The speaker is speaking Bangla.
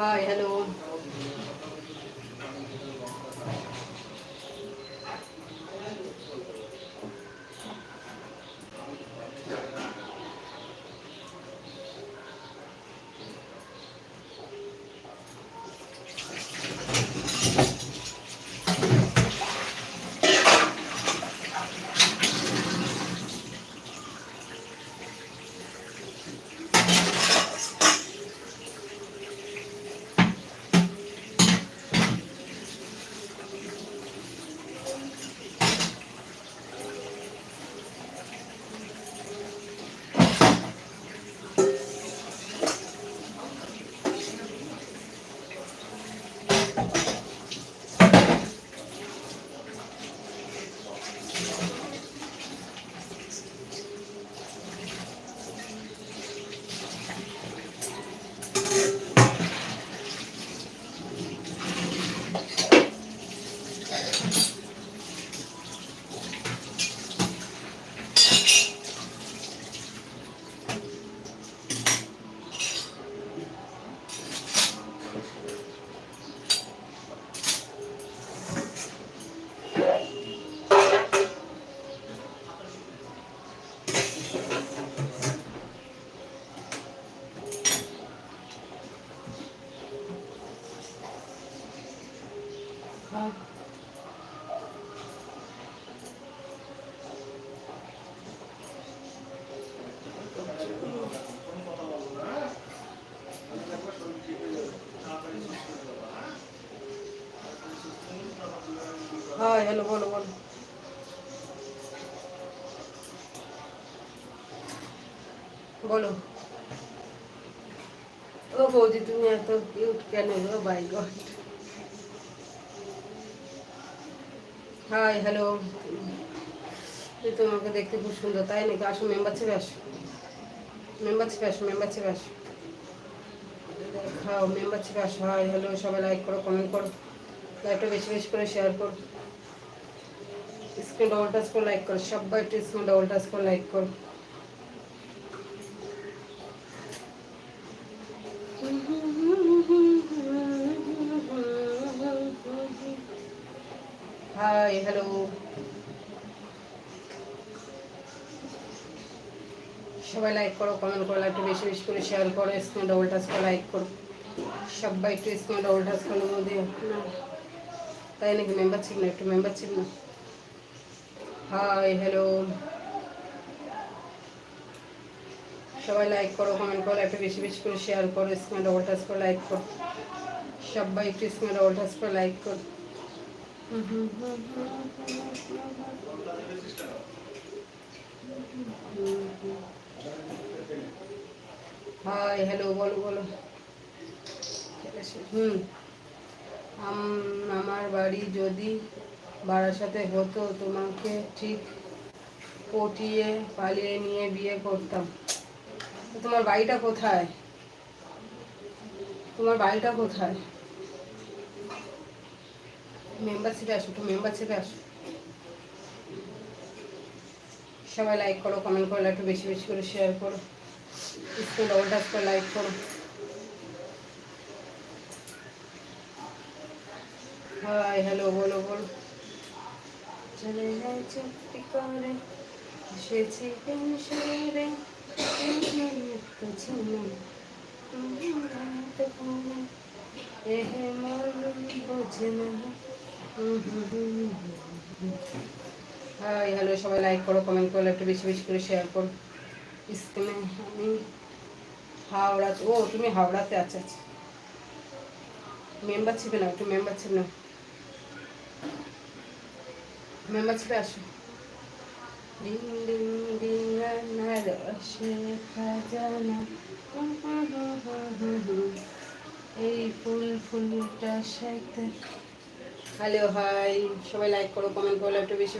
Hi hello hi hi hello বলো বলো বলো ও বৌদি তুমি এত কিউট কেন গো বাই গড হাই হ্যালো তোমাকে দেখতে খুব সুন্দর, তাই নাকি? আসো মেম্বার ছেড়ে আসো। মেম্বারশিপে আসো মেম্বার ছেড়ে আসো। দেখাও মেম্বারশিপে আসো। হাই হ্যালো সবাই লাইক করো কমেন্ট করো। লাইকটা বেশি বেশি করে শেয়ার করো। স্ক্রিন ডবল টাচ করে লাইক করো। সবাই একটু স্ক্রিন ডবল টাচ করে লাইক করো। হাই হ্যালো সবাই লাইক করো কমেন্ট করো একটু বেশি বেশি করে শেয়ার করো স্ক্রিন ডবল টাচ করে লাইক করো। সবাই একটু স্ক্রিন ডবল টাচ করে না তাই নাকি মেম্বারশিপ না, একটু মেম্বারশিপ না? হাই হ্যালো সবাই লাইক করো কমেন্ট করো একটু বেশি বেশি করে শেয়ার করো স্ক্রিন ডবল টাচ করে লাইক করো। সবাই একটু স্ক্রিন ডবল টাচ করে লাইক করো। হাই হ্যালো বলো বলো। হুম। আম- আমার বাড়ি যদি বারাসাতে হতো, তোমাকে ঠিক পটিয়ে পালিয়ে নিয়ে বিয়ে করতাম। তোমার বাড়িটা কোথায়? তোমার বাড়িটা কোথায়? মেম্বারশিপে আসো একটু মেম্বারশিপে আসো সবাই লাইক করো কমেন্ট করো একটু বেশি বেশি করে শেয়ার করো। স্কুল ডবল টাচ করে লাইক করো। হাই হ্যালো বলো বলো। চলে যায় চুপটি করে। এসেছি পেনশনে এহে মরুন বোঝে না। হাই হ্যালো সবাই লাইক করো কমেন্ট করো, একটু বেশি বেশি করে শেয়ার করো। স্ক্রিনে আমি হাওড়া ও, তুমি হাওড়াতে আচ্ছা আচ্ছা। মেম্বারশিপে না একটু মেম্বারশিপ না মেম্বারশিপে আসো। ডিং ডিং ডিং আনারসে খাজানা এই ফুল, ফুলটা সাইতে হ্যালো হয় সবাই লাইক করো কমেন্ট করো একটু বেশি